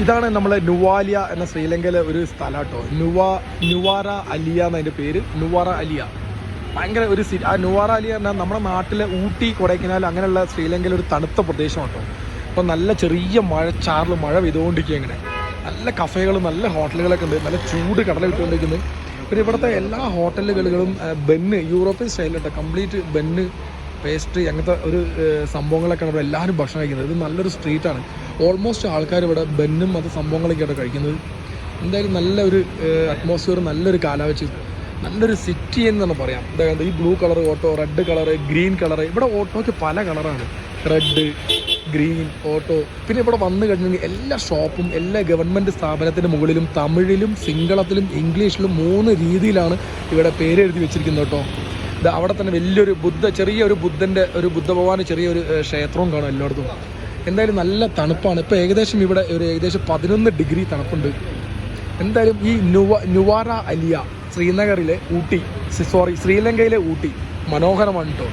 ഇതാണ് നമ്മളെ നുവാലിയ എന്ന ശ്രീലങ്കയിലെ ഒരു സ്ഥലം കേട്ടോ നുവാ നുവാറ അലിയ എന്നതിന്റെ പേര്. നുവാറ അലിയ. ഭയങ്കര ഒരു സി ആ നുവാറ അലിയ പറഞ്ഞാൽ നമ്മുടെ നാട്ടിലെ ഊട്ടി കൊടൈക്കനാൽ അങ്ങനെയുള്ള ശ്രീലങ്കയിലെ ഒരു തണുത്ത പ്രദേശം കേട്ടോ അപ്പോൾ നല്ല ചെറിയ മഴ ചാറിൽ മഴ പെയ്തുകൊണ്ടിരിക്കുക ഇങ്ങനെ. നല്ല കഫേകളും നല്ല ഹോട്ടലുകളൊക്കെ ഉണ്ട്. നല്ല ചൂട് കടല വിട്ടുകൊണ്ടിരിക്കുന്നത് പിന്നെ ഇവിടുത്തെ എല്ലാ ഹോട്ടലുകളിലും ആ, ബെന്ന് യൂറോപ്യൻ സ്റ്റൈലിൽ കംപ്ലീറ്റ് ബെന്ന് പേസ്ട്രി അങ്ങനത്തെ ഒരു സംഭവങ്ങളൊക്കെ ഇവിടെ എല്ലാവരും ഭക്ഷണം കഴിക്കുന്നത്. ഇത് നല്ലൊരു സ്ട്രീറ്റാണ് ഓൾമോസ്റ്റ് ആൾക്കാർ ഇവിടെ ബെന്നും അത് സംഭവങ്ങളൊക്കെയാണ് കഴിക്കുന്നത്. എന്തായാലും നല്ലൊരു അറ്റ്മോസ്ഫിയർ നല്ലൊരു കാലാവസ്ഥ നല്ലൊരു സിറ്റി എന്ന് തന്നെ പറയാം. ഇതായത് ഈ blue colour auto red colour green colour ഇവിടെ ഓട്ടോയ്ക്ക് പല കളറാണ് റെഡ് ഗ്രീൻ ഓട്ടോ പിന്നെ ഇവിടെ വന്നു കഴിഞ്ഞെങ്കിൽ എല്ലാ ഷോപ്പും എല്ലാ ഗവൺമെന്റ് സ്ഥാപനത്തിന്റെ മുകളിലും തമിഴിലും സിംഗളത്തിലും ഇംഗ്ലീഷിലും മൂന്ന് രീതിയിലാണ് ഇവിടെ പേര് എഴുതി വെച്ചിരിക്കുന്നത് കേട്ടോ. അവിടെ തന്നെ വലിയൊരു ബുദ്ധ ചെറിയൊരു ബുദ്ധന്റെ ഒരു ബുദ്ധഭഗവാന് ചെറിയൊരു ക്ഷേത്രവും കാണും എല്ലായിടത്തും. എന്തായാലും നല്ല തണുപ്പാണ്. ഇപ്പോൾ ഏകദേശം ഇവിടെ ഒരു ഏകദേശം പതിനൊന്ന് ഡിഗ്രി തണുപ്പുണ്ട്. എന്തായാലും ഈ നുവ നുവാറ അലിയ ശ്രീനഗറിലെ ഊട്ടി സോറി ശ്രീലങ്കയിലെ ഊട്ടി മനോഹരമാണ് കേട്ടോ